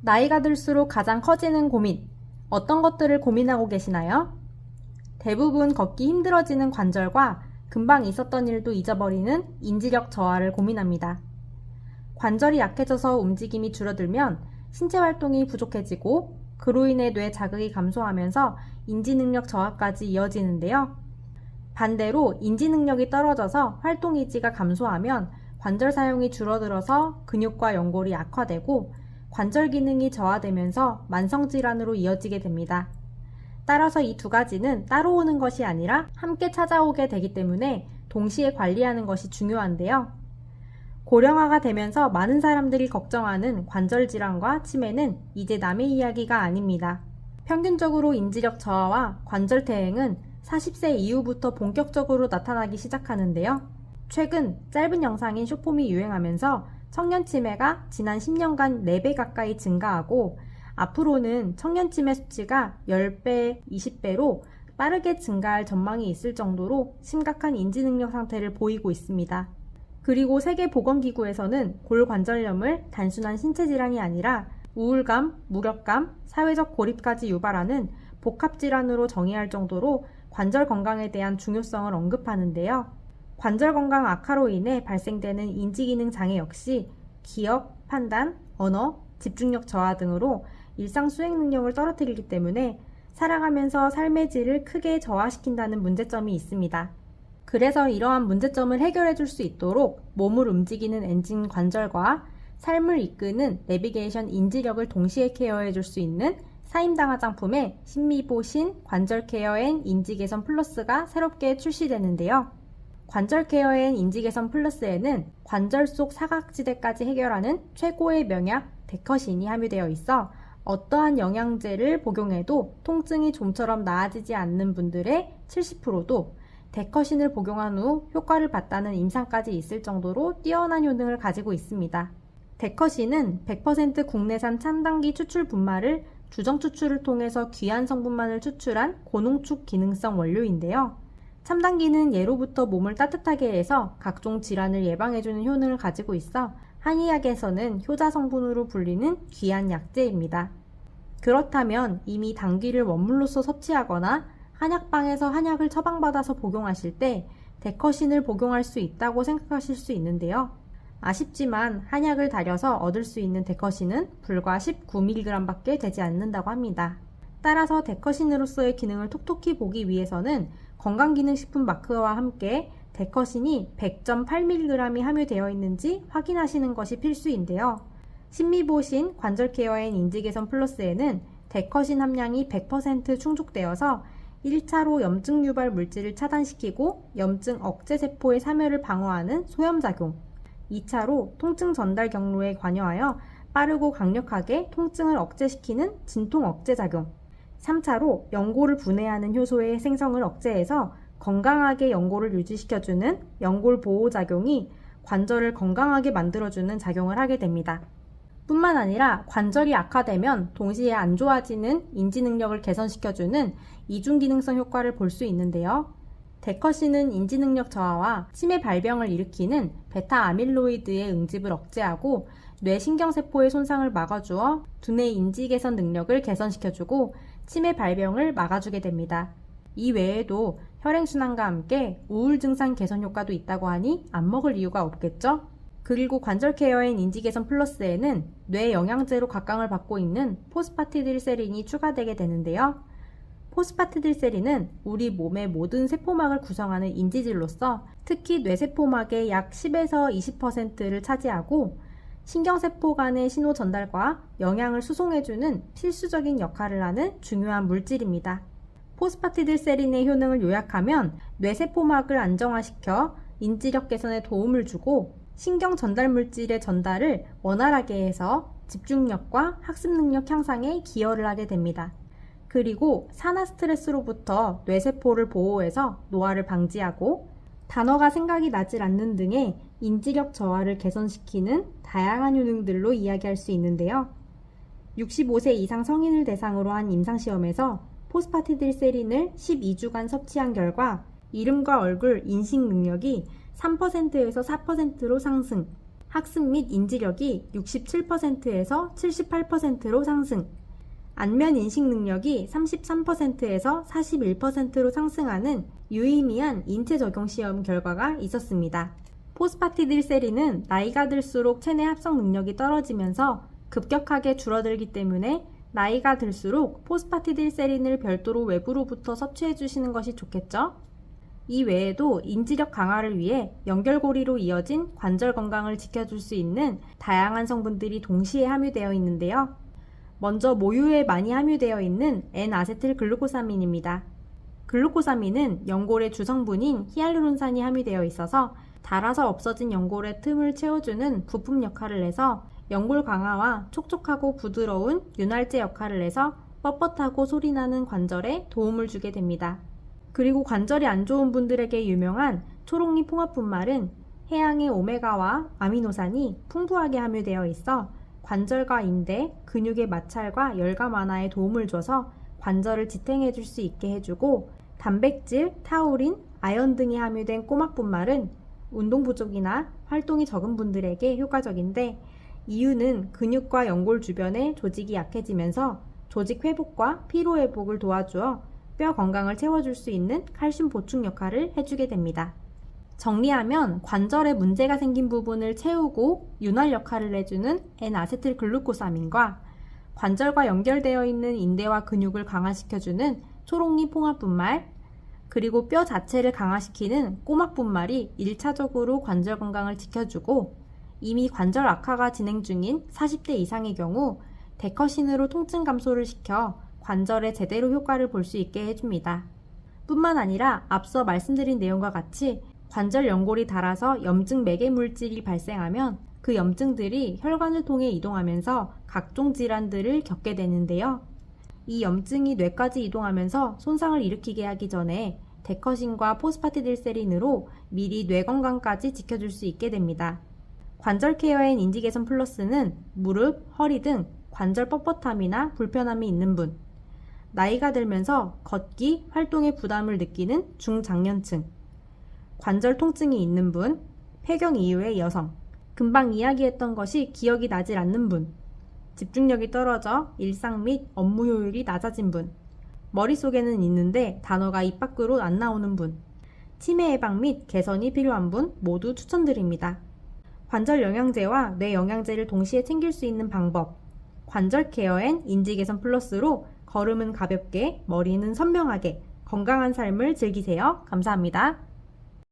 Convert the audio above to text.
나이가 들수록 가장 커지는 고민. 어떤 것들을 고민하고 계시나요? 대부분 걷기 힘들어지는 관절과 금방 있었던 일도 잊어버리는 인지력 저하를 고민합니다. 관절이 약해져서 움직임이 줄어들면 신체 활동이 부족해지고 그로 인해 뇌 자극이 감소하면서 인지 능력 저하까지 이어지는데요. 반대로 인지 능력이 떨어져서 활동 의지가 감소하면 관절 사용이 줄어들어서 근육과 연골이 약화되고 관절 기능이 저하되면서 만성 질환으로 이어지게 됩니다. 따라서 이 두 가지는 따로 오는 것이 아니라 함께 찾아오게 되기 때문에 동시에 관리하는 것이 중요한데요. 고령화가 되면서 많은 사람들이 걱정하는 관절 질환과 치매는 이제 남의 이야기가 아닙니다. 평균적으로 인지력 저하와 관절 퇴행은 40세 이후부터 본격적으로 나타나기 시작하는데요. 최근 짧은 영상인 쇼폼이 유행하면서 청년 치매가 지난 10년간 4배 가까이 증가하고 앞으로는 청년 치매 수치가 10배, 20배로 빠르게 증가할 전망이 있을 정도로 심각한 인지 능력 상태를 보이고 있습니다. 그리고 세계보건기구에서는 골관절염을 단순한 신체 질환이 아니라 우울감, 무력감, 사회적 고립까지 유발하는 복합질환으로 정의할 정도로 관절 건강에 대한 중요성을 언급하는데요. 관절 건강 악화로 인해 발생되는 인지기능 장애 역시 기억, 판단, 언어, 집중력 저하 등으로 일상 수행 능력을 떨어뜨리기 때문에 살아가면서 삶의 질을 크게 저하시킨다는 문제점이 있습니다. 그래서 이러한 문제점을 해결해 줄 수 있도록 몸을 움직이는 엔진 관절과 삶을 이끄는 내비게이션 인지력을 동시에 케어해 줄 수 있는 사임당 화장품의 신미보신 관절 케어 앤 인지 개선 플러스가 새롭게 출시되는데요. 관절 케어 앤 인지 개선 플러스에는 관절 속 사각지대까지 해결하는 최고의 명약 데커신이 함유되어 있어 어떠한 영양제를 복용해도 통증이 좀처럼 나아지지 않는 분들의 70%도 데커신을 복용한 후 효과를 봤다는 임상까지 있을 정도로 뛰어난 효능을 가지고 있습니다. 데커신은 100% 국내산 찬단기 추출 분말을 주정 추출을 통해서 귀한 성분만을 추출한 고농축 기능성 원료인데요. 첨단기는 예로부터 몸을 따뜻하게 해서 각종 질환을 예방해주는 효능을 가지고 있어 한의학에서는 효자 성분으로 불리는 귀한 약재입니다. 그렇다면 이미 당귀를 원물로서 섭취하거나 한약방에서 한약을 처방받아서 복용하실 때 데커신을 복용할 수 있다고 생각하실 수 있는데요. 아쉽지만 한약을 달여서 얻을 수 있는 데커신은 불과 19mg 밖에 되지 않는다고 합니다. 따라서 데커신으로서의 기능을 톡톡히 보기 위해서는 건강기능식품 마크와 함께 데커신이 100.8mg이 함유되어 있는지 확인하시는 것이 필수인데요. 신미보신 관절 케어 앤 인지 개선 플러스에는 데커신 함량이 100% 충족되어서 1차로 염증 유발 물질을 차단시키고 염증 억제 세포의 사멸을 방어하는 소염작용, 2차로 통증 전달 경로에 관여하여 빠르고 강력하게 통증을 억제시키는 진통 억제 작용, 3차로 연골을 분해하는 효소의 생성을 억제해서 건강하게 연골을 유지시켜주는 연골 보호 작용이 관절을 건강하게 만들어주는 작용을 하게 됩니다. 뿐만 아니라 관절이 악화되면 동시에 안 좋아지는 인지 능력을 개선시켜주는 이중 기능성 효과를 볼 수 있는데요. 데커신은 인지 능력 저하와 치매 발병을 일으키는 베타 아밀로이드의 응집을 억제하고 뇌 신경세포의 손상을 막아주어 두뇌 인지 개선 능력을 개선시켜주고 치매 발병을 막아주게 됩니다. 이 외에도 혈행순환과 함께 우울 증상 개선 효과도 있다고 하니 안 먹을 이유가 없겠죠? 그리고 관절 케어인 인지 개선 플러스에는 뇌 영양제로 각광을 받고 있는 포스파티딜세린이 추가되게 되는데요. 포스파티딜세린은 우리 몸의 모든 세포막을 구성하는 인지질로서 특히 뇌세포막의 약 10에서 20%를 차지하고 신경세포 간의 신호 전달과 영양을 수송해주는 필수적인 역할을 하는 중요한 물질입니다. 포스파티딜세린의 효능을 요약하면 뇌세포막을 안정화시켜 인지력 개선에 도움을 주고 신경 전달 물질의 전달을 원활하게 해서 집중력과 학습 능력 향상에 기여를 하게 됩니다. 그리고 산화 스트레스로부터 뇌세포를 보호해서 노화를 방지하고 단어가 생각이 나질 않는 등의 인지력 저하를 개선시키는 다양한 효능들로 이야기할 수 있는데요. 65세 이상 성인을 대상으로 한 임상시험에서 포스파티딜세린을 12주간 섭취한 결과 이름과 얼굴 인식 능력이 3%에서 4%로 상승, 학습 및 인지력이 67%에서 78%로 상승, 안면 인식 능력이 33%에서 41%로 상승하는 유의미한 인체 적용 시험 결과가 있었습니다. 포스파티딜세린은 나이가 들수록 체내 합성 능력이 떨어지면서 급격하게 줄어들기 때문에 나이가 들수록 포스파티딜세린을 별도로 외부로부터 섭취해 주시는 것이 좋겠죠? 이 외에도 인지력 강화를 위해 연결고리로 이어진 관절 건강을 지켜줄 수 있는 다양한 성분들이 동시에 함유되어 있는데요. 먼저 모유에 많이 함유되어 있는 N아세틸 글루코사민입니다. 글루코사민은 연골의 주성분인 히알루론산이 함유되어 있어서 닳아서 없어진 연골의 틈을 채워주는 부품 역할을 해서 연골 강화와 촉촉하고 부드러운 윤활제 역할을 해서 뻣뻣하고 소리나는 관절에 도움을 주게 됩니다. 그리고 관절이 안 좋은 분들에게 유명한 초록잎 홍합분말은 해양의 오메가와 아미노산이 풍부하게 함유되어 있어 관절과 인대, 근육의 마찰과 열감 완화에 도움을 줘서 관절을 지탱해 줄 수 있게 해주고 단백질, 타우린, 아연 등이 함유된 꼬막분말은 운동 부족이나 활동이 적은 분들에게 효과적인데 이유는 근육과 연골 주변의 조직이 약해지면서 조직 회복과 피로 회복을 도와주어 뼈 건강을 채워줄 수 있는 칼슘 보충 역할을 해주게 됩니다. 정리하면 관절에 문제가 생긴 부분을 채우고 윤활 역할을 해주는 N아세틸 글루코사민과 관절과 연결되어 있는 인대와 근육을 강화시켜주는 초록잎 홍합분말, 그리고 뼈 자체를 강화시키는 꼬막 분말이 1차적으로 관절 건강을 지켜주고 이미 관절 악화가 진행 중인 40대 이상의 경우 데커신으로 통증 감소를 시켜 관절에 제대로 효과를 볼 수 있게 해줍니다. 뿐만 아니라 앞서 말씀드린 내용과 같이 관절 연골이 닳아서 염증 매개 물질이 발생하면 그 염증들이 혈관을 통해 이동하면서 각종 질환들을 겪게 되는데요. 이 염증이 뇌까지 이동하면서 손상을 일으키게 하기 전에 데커신과 포스파티딜세린으로 미리 뇌 건강까지 지켜줄 수 있게 됩니다. 관절 케어앤 인지 개선 플러스는 무릎, 허리 등 관절 뻣뻣함이나 불편함이 있는 분, 나이가 들면서 걷기, 활동에 부담을 느끼는 중장년층, 관절 통증이 있는 분, 폐경 이후의 여성, 금방 이야기했던 것이 기억이 나질 않는 분, 집중력이 떨어져 일상 및 업무 효율이 낮아진 분, 머릿속에는 있는데 단어가 입 밖으로 안 나오는 분, 치매 예방 및 개선이 필요한 분 모두 추천드립니다. 관절 영양제와 뇌 영양제를 동시에 챙길 수 있는 방법, 관절 케어 앤 인지 개선 플러스로 걸음은 가볍게, 머리는 선명하게, 건강한 삶을 즐기세요. 감사합니다.